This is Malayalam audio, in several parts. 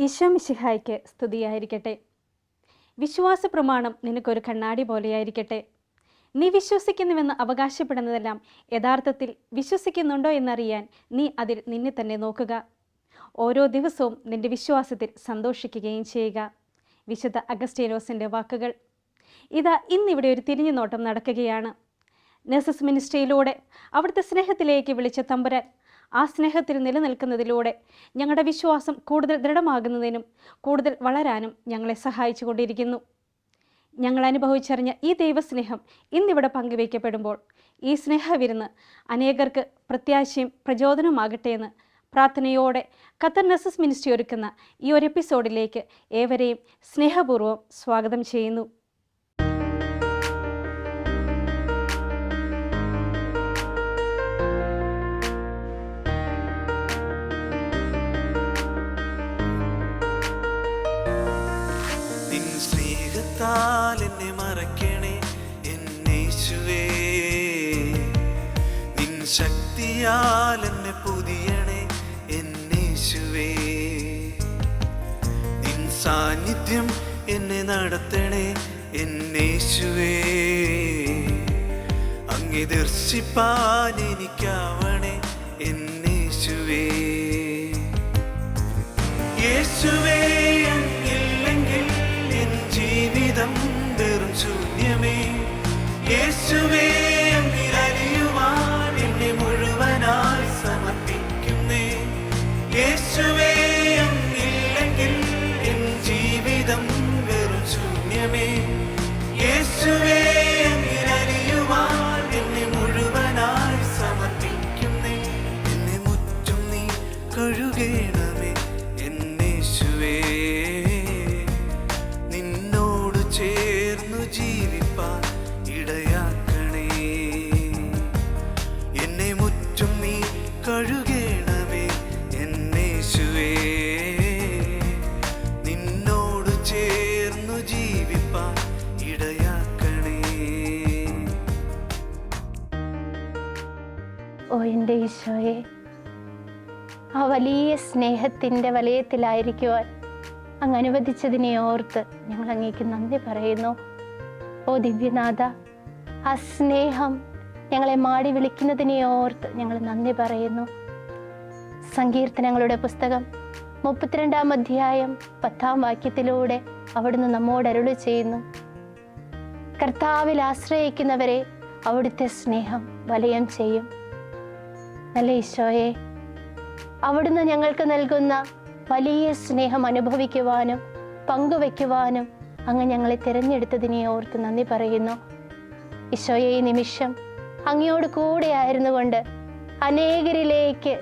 ഈശോ മിശിഹായ്ക്ക് സ്തുതിയായിരിക്കട്ടെ. വിശ്വാസ പ്രമാണം നിനക്കൊരു കണ്ണാടി പോലെയായിരിക്കട്ടെ. നീ വിശ്വസിക്കുന്നുവെന്ന് അവകാശപ്പെടുന്നതെല്ലാം യഥാർത്ഥത്തിൽ വിശ്വസിക്കുന്നുണ്ടോ എന്നറിയാൻ നീ അതിൽ നിന്നെ തന്നെ നോക്കുക. ഓരോ ദിവസവും നിന്റെ വിശ്വാസത്തിൽ സന്തോഷിക്കുകയും ചെയ്യുക. വിശുദ്ധ അഗസ്റ്റേനോസിന്റെ വാക്കുകൾ. ഇതാ ഇന്നിവിടെ ഒരു തിരിഞ്ഞു നോട്ടം നടക്കുകയാണ്. നഴ്സസ് മിനിസ്ട്രിയിലൂടെ അവിടുത്തെ സ്നേഹത്തിലേക്ക് വിളിച്ച തമ്പുരാൻ ആ സ്നേഹത്തിൽ നിലനിൽക്കുന്നതിലൂടെ ഞങ്ങളുടെ വിശ്വാസം കൂടുതൽ ദൃഢമാകുന്നതിനും കൂടുതൽ വളരാനും ഞങ്ങളെ സഹായിച്ചു കൊണ്ടിരിക്കുന്നു ഞങ്ങൾ അനുഭവിച്ചറിഞ്ഞ ഈ ദൈവസ്നേഹം ഇന്നിവിടെ പങ്കുവയ്ക്കപ്പെടുമ്പോൾ ഈ സ്നേഹവിരുന്ന് അനേകർക്ക് പ്രത്യാശയും പ്രചോദനമാകട്ടെ എന്ന് പ്രാർത്ഥനയോടെ ഖത്തർ നസസ് മിനിസ്ട്രി ഒരുക്കുന്ന ഈ ഒരു എപ്പിസോഡിലേക്ക് ഏവരെയും സ്നേഹപൂർവം സ്വാഗതം ചെയ്യുന്നു. ശക്തിയാൽ എന്നെ പുതിയണേ എന്നേശുവേ നിൻ സാന്നിധ്യം എന്നെ നടത്തണേ എന്നേശുവേ അങ്ങേ ദർശിപ്പാൻ സ്നേഹത്തിന്റെ വലയത്തിലായിരിക്കുവാൻ അങ്ങ് അനുവദിച്ചതിനെ ഓർത്ത് ഞങ്ങൾ അങ്ങേക്ക് നന്ദി പറയുന്നു. ഓ ദിവ്യനാഥ ആ സ്നേഹം ഞങ്ങളെ മാടി വിളിക്കുന്നതിനെ ഓർത്ത് ഞങ്ങൾ നന്ദി പറയുന്നു. സങ്കീർത്തനങ്ങളുടെ പുസ്തകം മുപ്പത്തിരണ്ടാം അധ്യായം പത്താം വാക്യത്തിലൂടെ അവിടുന്ന് നമ്മോട് അരുളി ചെയ്യുന്നു. കർത്താവിൽ ആശ്രയിക്കുന്നവരെ അവിടുത്തെ സ്നേഹം വലയം ചെയ്യും. നല്ല ഈശോയെ? അവിടുന്ന് ഞങ്ങൾക്ക് നൽകുന്ന വലിയ സ്നേഹം അനുഭവിക്കുവാനും പങ്കുവെക്കുവാനും അങ്ങ് ഞങ്ങളെ തിരഞ്ഞെടുത്തതിനെ ഓർത്ത് നന്ദി പറയുന്നു. ഈശോയെ ഈ നിമിഷം അങ്ങയോട് കൂടെ ആയിരുന്നു കൊണ്ട് അനേകരിലേക്ക്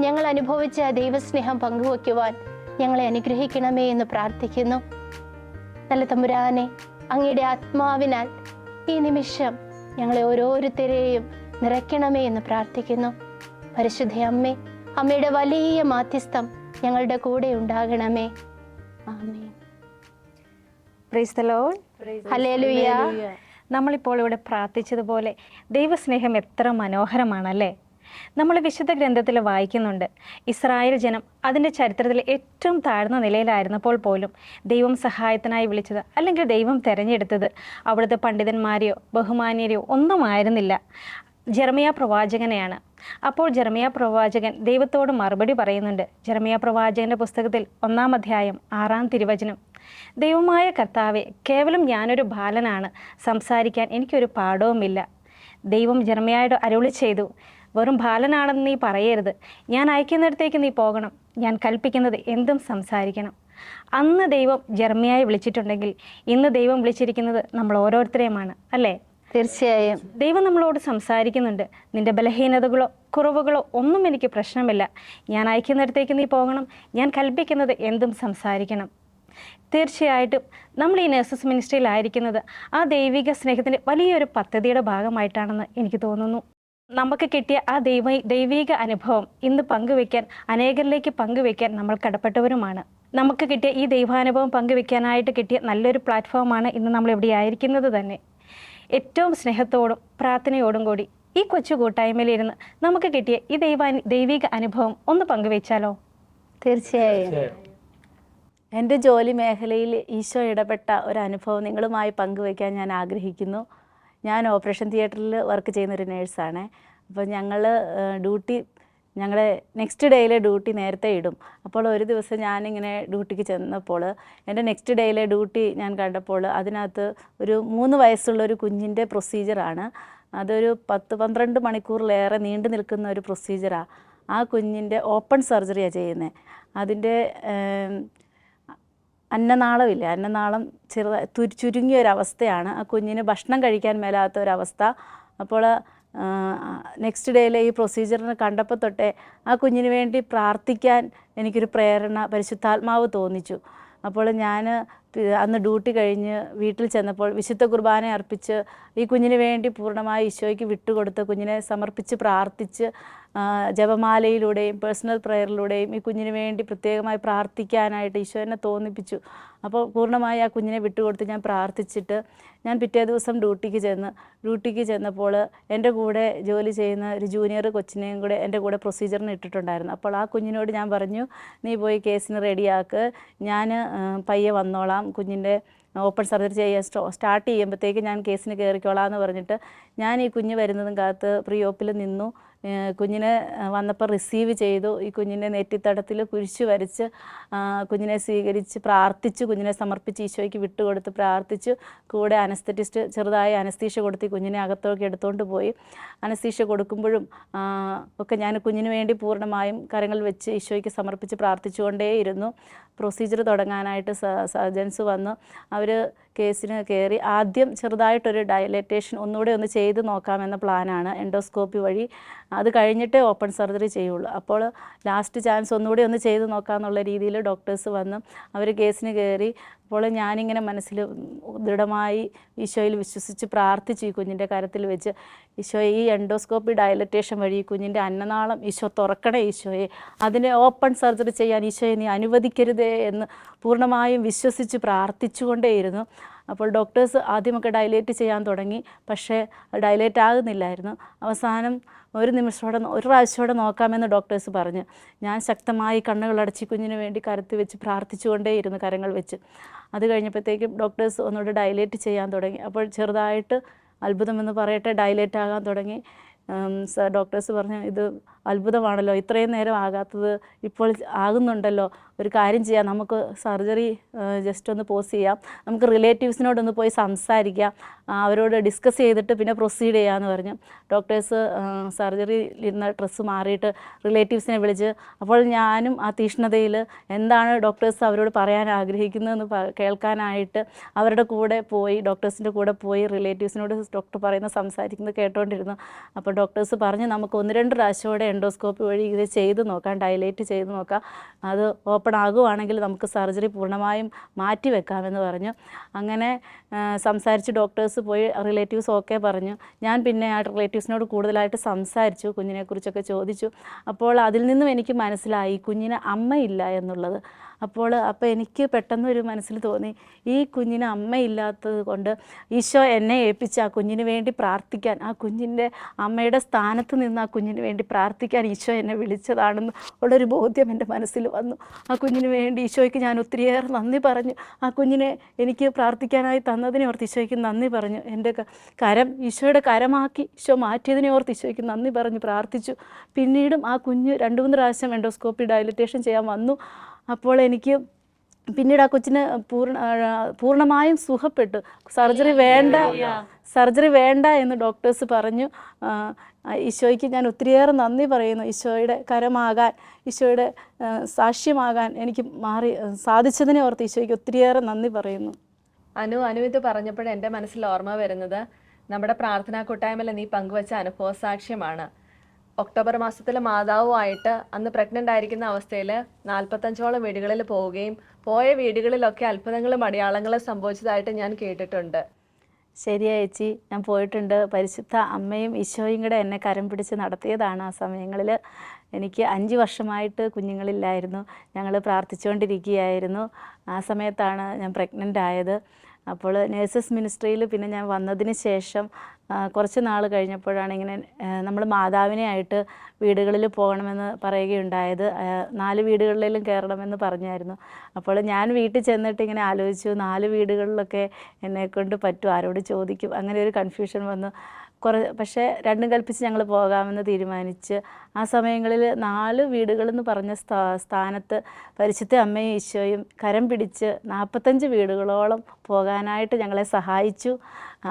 ഞങ്ങൾ അനുഭവിച്ച ദൈവസ്നേഹം പങ്കുവയ്ക്കുവാൻ ഞങ്ങളെ അനുഗ്രഹിക്കണമേ എന്ന് പ്രാർത്ഥിക്കുന്നു. നല്ല തമ്പുരാനെ അങ്ങയുടെ ആത്മാവിനാൽ ഈ നിമിഷം ഞങ്ങളെ ഓരോരുത്തരെയും നിറയ്ക്കണമേ എന്ന് പ്രാർത്ഥിക്കുന്നു. പരിശുദ്ധ അമ്മേ അമ്മയുടെ വലിയ മാധ്യസ്ഥം ഞങ്ങളുടെ കൂടെ ഉണ്ടാകണമേ. ആമേ പ്രൈസ് ദ ലോർഡ് ഹല്ലേലൂയ നമ്മളിപ്പോൾ ഇവിടെ പ്രാർത്ഥിച്ചതുപോലെ ദൈവസ്നേഹം എത്ര മനോഹരമാണല്ലേ? നമ്മൾ വിശുദ്ധ ഗ്രന്ഥത്തിൽ വായിക്കുന്നുണ്ട്. ഇസ്രായേൽ ജനം അതിന്റെ ചരിത്രത്തിൽ ഏറ്റവും താഴ്ന്ന നിലയിലായിരുന്നപ്പോൾ പോലും ദൈവം സഹായത്തിനായി വിളിച്ചത് അല്ലെങ്കിൽ ദൈവം തിരഞ്ഞെടുത്തത് അവിടുത്തെ പണ്ഡിതന്മാരെയോ ബഹുമാന്യരെയോ ഒന്നും ആയിരുന്നില്ല ജെറമിയ പ്രവാചകനെയാണ്. അപ്പോൾ ജെറമിയ പ്രവാചകൻ ദൈവത്തോട് മറുപടി പറയുന്നുണ്ട്. ജെറമിയ പ്രവാചകന്റെ പുസ്തകത്തിൽ ഒന്നാം അധ്യായം ആറാം തിരുവചനം. ദൈവമായ കർത്താവെ കേവലം ഞാനൊരു ബാലനാണ്. സംസാരിക്കാൻ എനിക്കൊരു പാഠവുമില്ല. ദൈവം ജെറമിയായോട് അരുളി ചെയ്തു വെറും ബാലനാണെന്ന് നീ പറയരുത്. ഞാൻ അയക്കുന്നിടത്തേക്ക് നീ പോകണം. ഞാൻ കൽപ്പിക്കുന്നത് എന്തും സംസാരിക്കണം. അന്ന് ദൈവം ജർമ്മയായി വിളിച്ചിട്ടുണ്ടെങ്കിൽ ഇന്ന് ദൈവം വിളിച്ചിരിക്കുന്നത് നമ്മൾ ഓരോരുത്തരെയുമാണ് അല്ലേ? തീർച്ചയായും. ദൈവം നമ്മളോട് സംസാരിക്കുന്നുണ്ട്. നിന്റെ ബലഹീനതകളോ കുറവുകളോ ഒന്നും എനിക്ക് പ്രശ്നമില്ല. ഞാൻ അയക്കുന്നിടത്തേക്ക് നീ പോകണം. ഞാൻ കൽപ്പിക്കുന്നത് എന്തും സംസാരിക്കണം. തീർച്ചയായിട്ടും നമ്മൾ ഈ നഴ്സസ് മിനിസ്ട്രിയിലായിരിക്കുന്നത് ആ ദൈവിക സ്നേഹത്തിന്റെ വലിയൊരു പദ്ധതിയുടെ ഭാഗമായിട്ടാണെന്ന് എനിക്ക് തോന്നുന്നു. നമുക്ക് കിട്ടിയ ആ ദൈവ ദൈവിക അനുഭവം ഇന്ന് പങ്കുവെക്കാൻ അനേകരിലേക്ക് പങ്കുവെക്കാൻ നമ്മൾ കടപ്പെട്ടവരുമാണ്. നമുക്ക് കിട്ടിയ ഈ ദൈവാനുഭവം പങ്കുവെക്കാനായിട്ട് കിട്ടിയ നല്ലൊരു പ്ലാറ്റ്ഫോമാണ് ഇന്ന് നമ്മൾ ഇവിടെ ആയിരിക്കുന്നത് തന്നെ. ഏറ്റവും സ്നേഹത്തോടും പ്രാർത്ഥനയോടും കൂടി ഈ കൊച്ചു കൂട്ടായ്മയിലിരുന്ന് നമുക്ക് കിട്ടിയ ഈ ദൈവ ദൈവിക അനുഭവം ഒന്ന് പങ്കുവെച്ചാലോ? തീർച്ചയായും. എന്റെ ജോലി മേഖലയിൽ ഈശോ ഇടപെട്ട ഒരു അനുഭവം നിങ്ങളുമായി പങ്കുവയ്ക്കാൻ ഞാൻ ആഗ്രഹിക്കുന്നു. ഞാൻ ഓപ്പറേഷൻ തിയേറ്ററിൽ വർക്ക് ചെയ്യുന്ന ഒരു നേഴ്സാണ്. അപ്പോൾ ഞങ്ങൾ ഡ്യൂട്ടി ഞങ്ങളുടെ നെക്സ്റ്റ് ഡേയിലെ ഡ്യൂട്ടി നേരത്തെ ഇടും. അപ്പോൾ ഒരു ദിവസം ഞാനിങ്ങനെ ഡ്യൂട്ടിക്ക് ചെന്നപ്പോൾ എന്റെ നെക്സ്റ്റ് ഡേയിലെ ഡ്യൂട്ടി ഞാൻ കണ്ടപ്പോൾ അതിനകത്ത് ഒരു മൂന്ന് വയസ്സുള്ള ഒരു കുഞ്ഞിന്റെ പ്രൊസീജിയറാണ് അതൊരു പത്ത് പന്ത്രണ്ട് മണിക്കൂറിലേറെ നീണ്ടു നിൽക്കുന്ന ഒരു പ്രൊസീജിയറാണ് ആ. കുഞ്ഞിന്റെ ഓപ്പൺ സർജറിയാണ് ചെയ്യുന്നത് അതിന്റെ അന്നനാളം അന്നനാളമില്ല അന്നനാളം ചെറുതായി തുരു ചുരുങ്ങിയ ഒരവസ്ഥയാണ്. ആ കുഞ്ഞിന് ഭക്ഷണം കഴിക്കാൻ മേലാത്ത ഒരവസ്ഥ. അപ്പോൾ നെക്സ്റ്റ് ഡേയിലെ ഈ പ്രൊസീജിയറിന് കണ്ടപ്പോൾ തൊട്ടേ ആ കുഞ്ഞിന് വേണ്ടി പ്രാർത്ഥിക്കാൻ എനിക്കൊരു പ്രേരണ പരിശുദ്ധാത്മാവ് തോന്നിച്ചു. അപ്പോൾ ഞാൻ അന്ന് ഡ്യൂട്ടി കഴിഞ്ഞ് വീട്ടിൽ ചെന്നപ്പോൾ വിശുദ്ധ കുർബാന അർപ്പിച്ച് ഈ കുഞ്ഞിന് വേണ്ടി പൂർണമായി ഈശോയ്ക്ക് വിട്ടുകൊടുത്ത് കുഞ്ഞിനെ സമർപ്പിച്ച് പ്രാർത്ഥിച്ച് ജപമാലയിലൂടെയും പേഴ്സണൽ പ്രെയറിലൂടെയും ഈ കുഞ്ഞിന് വേണ്ടി പ്രത്യേകമായി പ്രാർത്ഥിക്കാനായിട്ട് ഈശോ എന്നെ തോന്നിപ്പിച്ചു. അപ്പോൾ പൂർണമായി ആ കുഞ്ഞിനെ വിട്ടുകൊടുത്ത് ഞാൻ പ്രാർത്ഥിച്ചിട്ട് ഞാൻ പിറ്റേ ദിവസം ഡ്യൂട്ടിക്ക് ചെന്ന് ഡ്യൂട്ടിക്ക് ചെന്നപ്പോൾ എന്റെ കൂടെ ജോലി ചെയ്യുന്ന ഒരു ജൂനിയർ കൊച്ചിനെയും കൂടെ എന്റെ കൂടെ പ്രൊസീജിയറിന് ഇട്ടിട്ടുണ്ടായിരുന്നു. അപ്പോൾ ആ കുഞ്ഞിനോട് ഞാൻ പറഞ്ഞു നീ പോയി കേസിന് റെഡിയാക്ക് ഞാൻ പയ്യെ വന്നോളാം. കുഞ്ഞിന്റെ ഓപ്പൺ സർജറി ചെയ്യാൻ സ്റ്റോ സ്റ്റാർട്ട് ചെയ്യുമ്പോഴത്തേക്ക് ഞാൻ കേസിന് കയറിക്കോളാം എന്ന് പറഞ്ഞിട്ട് ഞാൻ ഈ കുഞ്ഞ് വരുന്നതും കാത്ത് പ്രീ ഓപ്പിൽ നിന്നു. കുഞ്ഞിനെ വന്നപ്പോൾ റിസീവ് ചെയ്തു. ഈ കുഞ്ഞിന്റെ നെറ്റിത്തടത്തിൽ കുരിശു വരച്ച് കുഞ്ഞിനെ സ്വീകരിച്ച് പ്രാർത്ഥിച്ചു. കുഞ്ഞിനെ സമർപ്പിച്ച് ഈശോയ്ക്ക് വിട്ടുകൊടുത്ത് പ്രാർത്ഥിച്ചു. കൂടെ അനസ്തറ്റിസ്റ്റ് ചെറുതായി അനസ്തീഷ കൊടുത്ത് കുഞ്ഞിനെ അകത്തോക്കി എടുത്തുകൊണ്ട് പോയി. അനസ്തീഷ കൊടുക്കുമ്പോഴും ഒക്കെ ഞാൻ കുഞ്ഞിന് വേണ്ടി പൂർണമായും കരങ്ങൾ വെച്ച് ഈശോയ്ക്ക് സമർപ്പിച്ച് പ്രാർത്ഥിച്ചുകൊണ്ടേയിരുന്നു. പ്രൊസീജിയർ തുടങ്ങാനായിട്ട് സർജൻസ് വന്നു. അവർ കേസിന് കയറി ആദ്യം ചെറുതായിട്ടൊരു ഡയലറ്റേഷൻ ഒന്നുകൂടെ ഒന്ന് ചെയ്ത് നോക്കാമെന്ന പ്ലാനാണ് എൻഡോസ്കോപ്പി വഴി അത് കഴിഞ്ഞിട്ടേ ഓപ്പൺ സർജറി ചെയ്യുള്ളൂ. അപ്പോൾ ലാസ്റ്റ് ചാൻസ് ഒന്നുകൂടി ഒന്ന് ചെയ്ത് നോക്കാമെന്നുള്ള രീതിയിൽ ഡോക്ടേഴ്സ് വന്ന് അവർ കേസിന് കയറി അപ്പോൾ ഞാനിങ്ങനെ മനസ്സിൽ ദൃഢമായി ഈശോയിൽ വിശ്വസിച്ച് പ്രാർത്ഥിച്ചു ഈ കുഞ്ഞിന്റെ കാര്യത്തിൽ വെച്ച്. ഈശോ ഈ എൻഡോസ്കോപ്പി ഡയലറ്റേഷൻ വഴി ഈ കുഞ്ഞിന്റെ അന്നനാളം ഈശോ തുറക്കണേ ഈശോയെ. അതിനെ ഓപ്പൺ സർജറി ചെയ്യാൻ ഈശോയെ നീ അനുവദിക്കരുതേ എന്ന് പൂർണമായും വിശ്വസിച്ച് പ്രാർത്ഥിച്ചുകൊണ്ടേയിരുന്നു. അപ്പോൾ ഡോക്ടേഴ്സ് ആദ്യമൊക്കെ ഡയലേറ്റ് ചെയ്യാൻ തുടങ്ങി. പക്ഷേ ഡയലേറ്റ് ആകുന്നില്ലായിരുന്നു. അവസാനം ഒരു നിമിഷത്തോടെ ഒരു പ്രാവശ്യമോടെ നോക്കാമെന്ന് ഡോക്ടേഴ്സ് പറഞ്ഞു. ഞാൻ ശക്തമായി കണ്ണുകൾ അടച്ചി കുഞ്ഞിന് വേണ്ടി കരത്തി വെച്ച് പ്രാർത്ഥിച്ചുകൊണ്ടേയിരുന്നു കരങ്ങൾ വെച്ച്. അത് കഴിഞ്ഞപ്പോഴത്തേക്കും ഡോക്ടേഴ്സ് ഒന്നുകൂടെ ഡയലേറ്റ് ചെയ്യാൻ തുടങ്ങി. അപ്പോൾ ചെറുതായിട്ട് അത്ഭുതമെന്ന് പറയട്ടെ ഡയലേറ്റ് ആകാൻ തുടങ്ങി. ഡോക്ടേഴ്സ് പറഞ്ഞു ഇത് അത്ഭുതമാണല്ലോ. ഇത്രയും നേരം ആകാത്തത് ഇപ്പോൾ ആകുന്നുണ്ടല്ലോ. ഒരു കാര്യം ചെയ്യാം. നമുക്ക് സർജറി ജസ്റ്റ് ഒന്ന് പോസ് ചെയ്യാം. നമുക്ക് റിലേറ്റീവ്സിനോടൊന്ന് പോയി സംസാരിക്കാം. അവരോട് ഡിസ്കസ് ചെയ്തിട്ട് പിന്നെ പ്രൊസീഡ് ചെയ്യാമെന്ന് പറഞ്ഞു. ഡോക്ടേഴ്സ് സർജറി ഇരുന്ന ഡ്രസ്സ് മാറിയിട്ട് റിലേറ്റീവ്സിനെ വിളിച്ച് അപ്പോൾ ഞാനും ആ തീഷ്ണതയിൽ എന്താണ് ഡോക്ടേഴ്സ് അവരോട് പറയാൻ ആഗ്രഹിക്കുന്നതെന്ന് കേൾക്കാനായിട്ട് അവരുടെ കൂടെ പോയി ഡോക്ടേഴ്സിന്റെ കൂടെ പോയി റിലേറ്റീവ്സിനോട് ഡോക്ടർ പറയുന്ന സംസാരിക്കുന്നത് കേട്ടോണ്ടിരുന്നു. അപ്പോൾ ഡോക്ടേഴ്സ് പറഞ്ഞ് നമുക്ക് ഒന്ന് രണ്ട് പ്രാവശ്യമോടെ എൻഡോസ്കോപ്പി വഴി ഇത് ചെയ്ത് നോക്കാം ഡയലേറ്റ് ചെയ്ത് നോക്കാം. അത് ഓപ്പൺ ആകുവാണെങ്കിൽ നമുക്ക് സർജറി പൂർണമായും മാറ്റി വെക്കാമെന്ന് പറഞ്ഞു. അങ്ങനെ സംസാരിച്ച് ഡോക്ടേഴ്സ് പോയി റിലേറ്റീവ്സ് ഓക്കെ പറഞ്ഞു. ഞാൻ പിന്നെ ആ റിലേറ്റീവ്സിനോട് കൂടുതലായിട്ട് സംസാരിച്ചു കുഞ്ഞിനെക്കുറിച്ചൊക്കെ ചോദിച്ചു. അപ്പോൾ അതിൽ നിന്നും എനിക്ക് മനസ്സിലായി കുഞ്ഞിന് അമ്മയില്ല എന്നുള്ളത്. അപ്പോൾ അപ്പോൾ എനിക്ക് പെട്ടെന്ന് ഒരു മനസ്സിൽ തോന്നി ഈ കുഞ്ഞിന് അമ്മയില്ലാത്തത് കൊണ്ട് ഈശോ എന്നെ ഏൽപ്പിച്ച് ആ കുഞ്ഞിന് വേണ്ടി പ്രാർത്ഥിക്കാൻ ആ കുഞ്ഞിന്റെ അമ്മയുടെ സ്ഥാനത്ത് നിന്ന് ആ കുഞ്ഞിന് വേണ്ടി പ്രാർത്ഥിക്കാൻ ഈശോ എന്നെ വിളിച്ചതാണെന്ന് ഉള്ളൊരു ബോധ്യം എന്റെ മനസ്സിൽ വന്നു. ആ കുഞ്ഞിന് വേണ്ടി ഈശോയ്ക്ക് ഞാൻ ഒത്തിരിയേറെ നന്ദി പറഞ്ഞു. ആ കുഞ്ഞിനെ എനിക്ക് പ്രാർത്ഥിക്കാനായി തന്നതിനെ ഓർത്ത് ഈശോയ്ക്ക് നന്ദി പറഞ്ഞു. എന്റെ കരം ഈശോയുടെ കരമാക്കി ഈശോ മാറ്റിയതിനെ ഓർത്ത് ഈശോയ്ക്ക് നന്ദി പറഞ്ഞു പ്രാർത്ഥിച്ചു. പിന്നീടും ആ കുഞ്ഞ് രണ്ട് മൂന്ന് പ്രാവശ്യം എൻഡോസ്കോപ്പി ഡയലിറ്റേഷൻ ചെയ്യാൻ വന്നു. അപ്പോൾ എനിക്ക് പിന്നീട് ആ കൊച്ചിന് പൂർണ പൂർണമായും സുഖപ്പെട്ടു. സർജറി വേണ്ട സർജറി വേണ്ട എന്ന് ഡോക്ടേഴ്സ് പറഞ്ഞു. ഈശോയ്ക്ക് ഞാൻ ഒത്തിരിയേറെ നന്ദി പറയുന്നു. ഈശോയുടെ കരമാകാൻ ഈശോയുടെ സാക്ഷ്യമാകാൻ എനിക്ക് മാറി സാധിച്ചതിനെ ഓർത്ത് ഈശോയ്ക്ക് ഒത്തിരിയേറെ നന്ദി പറയുന്നു. അനു അനു ഇത് പറഞ്ഞപ്പോൾ എന്റെ മനസ്സിൽ ഓർമ്മ വരുന്നത്. നമ്മുടെ പ്രാർത്ഥനാ കൂട്ടായ്മയിൽ നീ പങ്കുവച്ച അനുഭവ സാക്ഷ്യമാണ്. ഒക്ടോബർ മാസത്തിൽ മാതാവുമായിട്ട് അന്ന് പ്രഗ്നന്റ് ആയിരിക്കുന്ന അവസ്ഥയിൽ നാൽപ്പത്തഞ്ചോളം വീടുകളിൽ പോവുകയും പോയ വീടുകളിലൊക്കെ അത്ഭുതങ്ങളും അടയാളങ്ങളും സംഭവിച്ചതായിട്ട് ഞാൻ കേട്ടിട്ടുണ്ട്. ശരിയാ ചേച്ചി ഞാൻ പോയിട്ടുണ്ട്. പരിശുദ്ധ അമ്മയും ഈശോയും കൂടെ എന്നെ കരം പിടിച്ച് നടത്തിയതാണ് ആ സമയങ്ങളിൽ എനിക്ക് അഞ്ച് വർഷമായിട്ട് കുഞ്ഞുങ്ങളില്ലായിരുന്നു. ഞങ്ങൾ പ്രാർത്ഥിച്ചുകൊണ്ടിരിക്കുകയായിരുന്നു. ആ സമയത്താണ് ഞാൻ പ്രഗ്നന്റ് ആയത്. അപ്പോൾ നേഴ്സസ് മിനിസ്ട്രിയിൽ പിന്നെ ഞാൻ വന്നതിന് ശേഷം കുറച്ച് നാൾ കഴിഞ്ഞപ്പോഴാണ് ഇങ്ങനെ നമ്മൾ മാതാവിനെ ആയിട്ട് വീടുകളിൽ പോകണമെന്ന് പറയുകയുണ്ടായത്. നാല് വീടുകളിലും കയറണമെന്ന് പറഞ്ഞായിരുന്നു. അപ്പോൾ ഞാൻ വീട്ടിൽ ചെന്നിട്ട് ഇങ്ങനെ ആലോചിച്ചു നാല് വീടുകളിലൊക്കെ എന്നെ കൊണ്ട് പറ്റും ആരോട് ചോദിക്കും. അങ്ങനെ ഒരു കൺഫ്യൂഷൻ വന്നു. കുറേ പക്ഷേ രണ്ടും കൽപ്പിച്ച് ഞങ്ങൾ പോകാമെന്ന് തീരുമാനിച്ച് ആ സമയങ്ങളിൽ നാല് വീടുകളെന്ന് പറഞ്ഞ സ്ഥാ സ്ഥാനത്ത് പരിശുദ്ധ അമ്മയും ഈശോയും കരം പിടിച്ച് നാൽപ്പത്തഞ്ച് വീടുകളോളം പോകാനായിട്ട് ഞങ്ങളെ സഹായിച്ചു.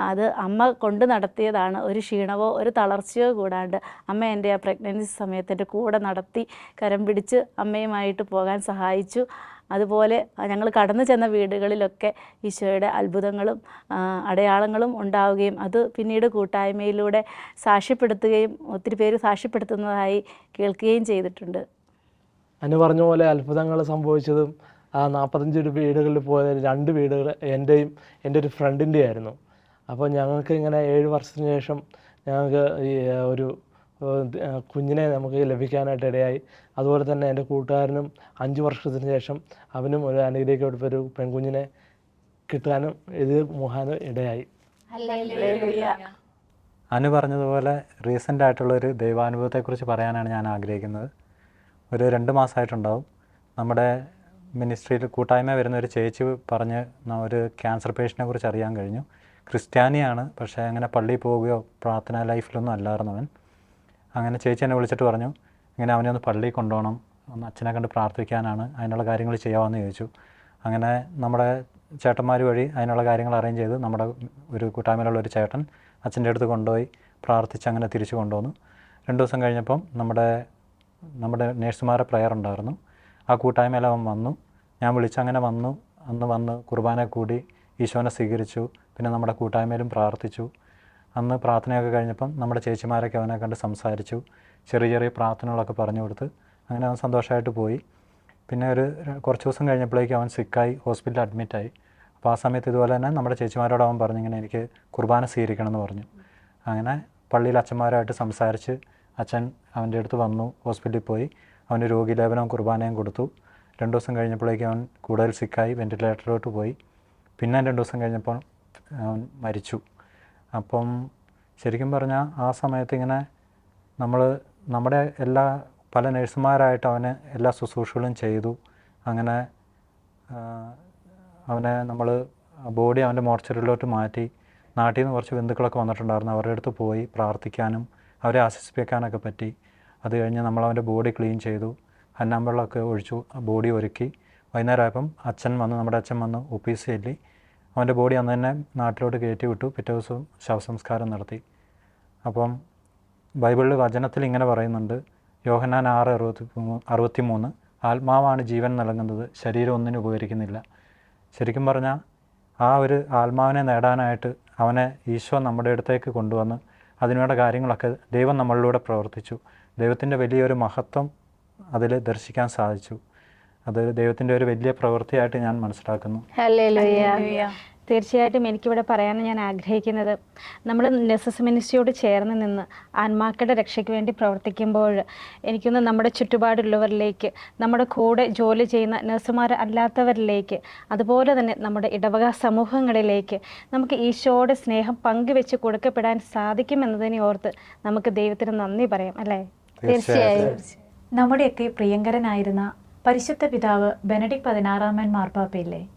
അത് അമ്മ കൊണ്ട് നടത്തിയതാണ്. ഒരു ക്ഷീണവോ ഒരു തളർച്ചയോ കൂടാണ്ട് അമ്മ എന്റെ ആ പ്രഗ്നൻസി സമയത്ത് എന്റെ കൂടെ നടത്തി കരം പിടിച്ച് അമ്മയുമായിട്ട് പോകാൻ സഹായിച്ചു. അതുപോലെ ഞങ്ങൾ കടന്നു ചെന്ന വീടുകളിലൊക്കെ ഈശോയുടെ അത്ഭുതങ്ങളും അടയാളങ്ങളും ഉണ്ടാവുകയും അത് പിന്നീട് കൂട്ടായ്മയിലൂടെ സാക്ഷ്യപ്പെടുത്തുകയും ഒത്തിരി പേര് സാക്ഷ്യപ്പെടുത്തുന്നതായി കേൾക്കുകയും ചെയ്തിട്ടുണ്ട്. അനു പറഞ്ഞ പോലെ അത്ഭുതങ്ങൾ സംഭവിച്ചതും ആ നാൽപ്പത്തഞ്ച് വീടുകളിൽ പോയ രണ്ട് വീടുകൾ എന്റെയും എന്റെ ഒരു ഫ്രണ്ടിന്റെ ആയിരുന്നു അപ്പോൾ ഞങ്ങൾക്ക് ഇങ്ങനെ ഏഴ് വർഷത്തിന് ശേഷം ഞങ്ങൾക്ക് ഈ ഒരു കുഞ്ഞിനെ നമുക്ക് ലഭിക്കാനായിട്ട് ഇടയായി. അതുപോലെ തന്നെ എന്റെ കൂട്ടുകാരനും അഞ്ച് വർഷത്തിന് ശേഷം അവനും ഒരു അനുഗ്രഹിക്കപ്പെട്ട ഒരു പെൺകുഞ്ഞിനെ കിട്ടാനും ഇത് മുഖാനും ഇടയായി. അനു പറഞ്ഞതുപോലെ റീസെന്റ് ആയിട്ടുള്ള ഒരു ദൈവാനുഭവത്തെക്കുറിച്ച് പറയാനാണ് ഞാൻ ആഗ്രഹിക്കുന്നത്. ഒരു രണ്ട് മാസമായിട്ടുണ്ടാവും നമ്മുടെ മിനിസ്ട്രിയിൽ കൂട്ടായ്മ വരുന്ന ഒരു ചേച്ചി പറഞ്ഞ് ഒരു ക്യാൻസർ പേഷ്യനെ കുറിച്ച് അറിയാൻ കഴിഞ്ഞു. ക്രിസ്ത്യാനിയാണ് പക്ഷേ അങ്ങനെ പള്ളിയിൽ പോവുകയോ പ്രാർത്ഥനാ ലൈഫിലൊന്നും അല്ലായിരുന്നു അവൻ അങ്ങനെ ചേച്ചി എന്നെ വിളിച്ചിട്ട് പറഞ്ഞു ഇങ്ങനെ അവനെ ഒന്ന് പള്ളിയിൽ കൊണ്ടുപോകണം ഒന്ന് അച്ഛനെ കണ്ട് പ്രാർത്ഥിക്കാനാണ് അതിനുള്ള കാര്യങ്ങൾ ചെയ്യാമെന്ന് ചോദിച്ചു. അങ്ങനെ നമ്മുടെ ചേട്ടന്മാർ വഴി അതിനുള്ള കാര്യങ്ങൾ അറേഞ്ച് ചെയ്ത് നമ്മുടെ ഒരു കൂട്ടായ്മയിലുള്ള ഒരു ചേട്ടൻ അച്ഛന്റെ അടുത്ത് കൊണ്ടുപോയി പ്രാർത്ഥിച്ച് അങ്ങനെ തിരിച്ചു കൊണ്ടുവന്നു. രണ്ട് ദിവസം കഴിഞ്ഞപ്പം നമ്മുടെ നമ്മുടെ നേഴ്സുമാരുടെ പ്രെയർ ഉണ്ടായിരുന്നു. ആ കൂട്ടായ്മയിൽ അവൻ വന്നു. ഞാൻ വിളിച്ചങ്ങനെ വന്നു. അന്ന് വന്ന് കുർബാന കൂടി ഈശോനെ സ്വീകരിച്ചു. പിന്നെ നമ്മുടെ കൂട്ടായ്മയിലും പ്രാർത്ഥിച്ചു. അന്ന് പ്രാർത്ഥനയൊക്കെ കഴിഞ്ഞപ്പം നമ്മുടെ ചേച്ചിമാരൊക്കെ അവനെ കണ്ട് സംസാരിച്ചു. ചെറിയ ചെറിയ പ്രാർത്ഥനകളൊക്കെ പറഞ്ഞു കൊടുത്ത് അങ്ങനെ അവൻ സന്തോഷമായിട്ട് പോയി. പിന്നെ ഒരു കുറച്ച് ദിവസം കഴിഞ്ഞപ്പോഴേക്കും അവൻ സിക്കായി ഹോസ്പിറ്റലിൽ അഡ്മിറ്റായി അപ്പോൾ ആ സമയത്ത് ഇതുപോലെ തന്നെ നമ്മുടെ ചേച്ചിമാരോട് അവൻ പറഞ്ഞു ഇങ്ങനെ എനിക്ക് കുർബാന സ്വീകരിക്കണം എന്ന് പറഞ്ഞു. അങ്ങനെ പള്ളിയിൽ അച്ഛന്മാരുമായിട്ട് സംസാരിച്ച് അച്ഛൻ അവന്റെ അടുത്ത് വന്നു ഹോസ്പിറ്റലിൽ പോയി. അവന് രോഗിലേപനവും കുർബാനയും കൊടുത്തു. രണ്ട് ദിവസം കഴിഞ്ഞപ്പോഴേക്കും അവൻ കൂടുതൽ സിക്കായി വെന്റിലേറ്ററിലോട്ട് പോയി. പിന്നെ രണ്ട് ദിവസം കഴിഞ്ഞപ്പോൾ അവൻ മരിച്ചു. അപ്പം ശരിക്കും പറഞ്ഞാൽ ആ സമയത്ത് ഇങ്ങനെ നമ്മൾ നമ്മുടെ എല്ലാ പല നഴ്സുമാരായിട്ട് അവന് എല്ലാ ശുശ്രൂഷകളും ചെയ്തു. അങ്ങനെ അവനെ നമ്മൾ ബോഡി അവന്റെ മോർച്ചറിയിലോട്ട് മാറ്റി നാട്ടിൽ നിന്ന് കുറച്ച് ബന്ധുക്കളൊക്കെ വന്നിട്ടുണ്ടായിരുന്നു. അവരുടെ അടുത്ത് പോയി പ്രാർത്ഥിക്കാനും അവരെ ആശ്വസിപ്പിക്കാനൊക്കെ പറ്റി. അത് കഴിഞ്ഞ് നമ്മൾ അവന്റെ ബോഡി ക്ലീൻ ചെയ്തു. ഹന്നാമ്പെള്ളമൊക്കെ ഒഴിച്ചു ബോഡി ഒരുക്കി. വൈകുന്നേരം ആയപ്പം അച്ഛൻ വന്ന് നമ്മുടെ അച്ഛൻ വന്ന് ഒപ്പീസ് ചെല്ലി അവന്റെ ബോഡി അന്ന് തന്നെ നാട്ടിലോട്ട് കയറ്റി വിട്ടു. പിറ്റേ ദിവസം ശവസംസ്കാരം നടത്തി. അപ്പം ബൈബിളിൽ വചനത്തിൽ ഇങ്ങനെ പറയുന്നുണ്ട്. യോഹന്നാൻ ആറ് അറുപത്തി അറുപത്തി മൂന്ന് ആത്മാവാണ് ജീവൻ നൽകുന്നത് ശരീരം ഒന്നിനും ഉപകരിക്കുന്നില്ല. ശരിക്കും പറഞ്ഞാൽ ആ ഒരു ആത്മാവിനെ നേടാനായിട്ട് അവനെ ഈശോ നമ്മുടെ അടുത്തേക്ക് കൊണ്ടുവന്ന് അതിനുവേണ്ട കാര്യങ്ങളൊക്കെ ദൈവം നമ്മളിലൂടെ പ്രവർത്തിച്ചു. ദൈവത്തിന്റെ വലിയൊരു മഹത്വം അതിൽ ദർശിക്കാൻ സാധിച്ചു. അത് ദൈവത്തിന്റെ ഒരു വലിയ പ്രവൃത്തിയായിട്ട് ഞാൻ മനസ്സിലാക്കുന്നു. തീർച്ചയായിട്ടും എനിക്കിവിടെ പറയാൻ ഞാൻ ആഗ്രഹിക്കുന്നത് നമ്മൾ നെസസ് മിനിസ്ട്രിയോട് ചേർന്ന് നിന്ന് ആത്മാക്കളുടെ രക്ഷയ്ക്ക് വേണ്ടി പ്രവർത്തിക്കുമ്പോൾ എനിക്കൊന്ന് നമ്മുടെ ചുറ്റുപാടുള്ളവരിലേക്ക് നമ്മുടെ കൂടെ ജോലി ചെയ്യുന്ന നഴ്സുമാർ അല്ലാത്തവരിലേക്ക് അതുപോലെ തന്നെ നമ്മുടെ ഇടവക സമൂഹങ്ങളിലേക്ക് നമുക്ക് ഈശോയുടെ സ്നേഹം പങ്കുവെച്ച് കൊടുക്കപ്പെടാൻ സാധിക്കുമെന്നതിനെ ഓർത്ത് നമുക്ക് ദൈവത്തിന് നന്ദി പറയാം അല്ലേ? തീർച്ചയായും. നമ്മുടെയൊക്കെ പ്രിയങ്കരനായിരുന്ന പരിശുദ്ധ പിതാവ് ബെനഡിക് പതിനാറാമൻ മാർപ്പാപ്പയില്ലേ?